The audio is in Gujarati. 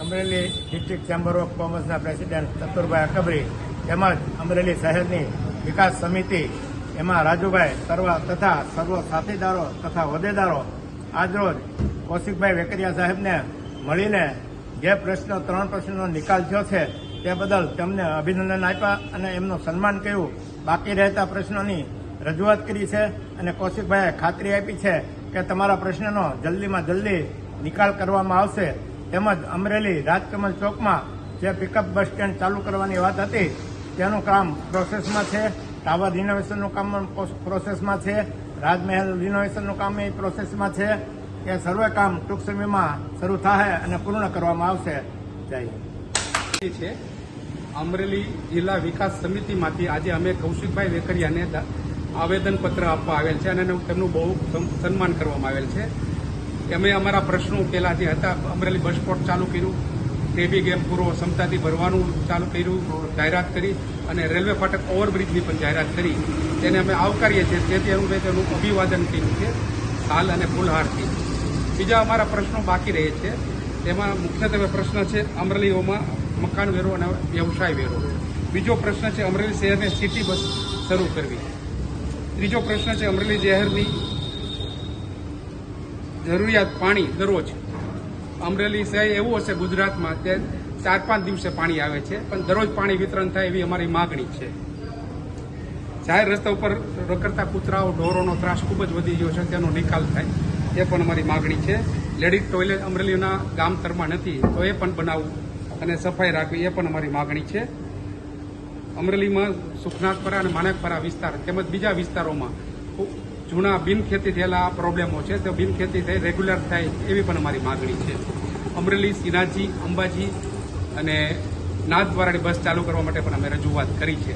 અમરેલી ડિસ્ટ્રિક્ટ ચેમ્બર ઓફ કોમર્સના પ્રેસિડેન્ટ ચતુરભાઈ અકબરી તેમજ અમરેલી શહેરની વિકાસ સમિતિ એમાં રાજુભાઈ સર્વ તથા સર્વ સાથીદારો તથા હોદ્દેદારો આજરોજ કૌશિકભાઈ વેકરિયા સાહેબને મળીને જે પ્રશ્નો, ત્રણ પ્રશ્નનો નિકાલ થયો છે તે બદલ તેમને અભિનંદન આપ્યા અને એમનું સન્માન કર્યું. બાકી રહેતા પ્રશ્નોની રજૂઆત કરી છે અને કૌશિકભાઈએ ખાતરી આપી છે કે તમારા પ્રશ્નનો જલ્દીમાં જલ્દી નિકાલ કરવામાં આવશે. તેમજ અમરેલી રાજકમલ ચોકમાં જે પિકઅપ બસ સ્ટેન્ડ ચાલુ કરવાની વાત હતી, તેનું કામ પ્રોસેસમાં છે ટાવર રિનોવેશનનું કામ પણ પ્રોસેસમાં છે, રાજમહેલ રિનોવેશનનું કામ એ પ્રોસેસમાં છે. એ સર્વે કામ ટૂંક સમયમાં શરૂ થાય અને પૂર્ણ કરવામાં આવશે. જય. છે, અમરેલી જિલ્લા વિકાસ સમિતિમાંથી આજે અમે કૌશિકભાઈ વેકરિયાને આવેદનપત્ર આપવા આવેલ છે અને તેમનું બહુ સન્માન કરવામાં આવેલ છે. અમે અમારા પ્રશ્નો પેલા જે હતા, અમરેલી બસ સ્પોટ ચાલુ કર્યું, ટેબી ગેમ પૂરો ક્ષમતાથી ભરવાનું ચાલુ કર્યું, જાહેરાત કરી અને રેલવે ફાટક ઓવરબ્રિજની પણ જાહેરાત કરી. તેને અમે આવકારીએ છીએ. તેથી અમે તેનું અભિવાદન કર્યું છે, હાલ અને ફૂલહારથી. બીજા અમારા પ્રશ્નો બાકી રહે છે. તેમાં મુખ્યત્વે પ્રશ્ન છે અમરેલીઓમાં મકાન વેરો અને વ્યવસાય વેરો. બીજો પ્રશ્ન છે અમરેલી શહેરને સિટી બસ શરૂ કરવી. ત્રીજો પ્રશ્ન છે અમરેલી શહેરની જરૂરિયાત પાણી દરરોજ. અમરેલી શહેર એવું હશે ગુજરાતમાં તે ચાર પાંચ દિવસે પાણી આવે છે, પણ દરરોજ પાણી વિતરણ થાય એવી અમારી માગણી છે. જાહેર રસ્તા ઉપર રખડતા કૂતરાઓ, ઢોરોનો ત્રાસ ખૂબ જ વધી ગયો છે, તેનો નિકાલ થાય, એ પણ અમારી માગણી છે. લેડીઝ ટોયલેટ અમરેલીના ગામતરમાં નથી, તો એ પણ બનાવવું અને સફાઈ રાખવી, એ પણ અમારી માગણી છે. અમરેલીમાં સુખનાથપરા અને માણેકપરા વિસ્તાર તેમજ બીજા વિસ્તારોમાં જૂના બિનખેતી થયેલા પ્રોબ્લેમો છે, તે બિનખેતી થઈ, રેગ્યુલર થાય એવી પણ અમારી માગણી છે. અમરેલી, સિનાજી, અંબાજી અને નાથદ્વારાની બસ ચાલુ કરવા માટે પણ અમે રજૂઆત કરી છે.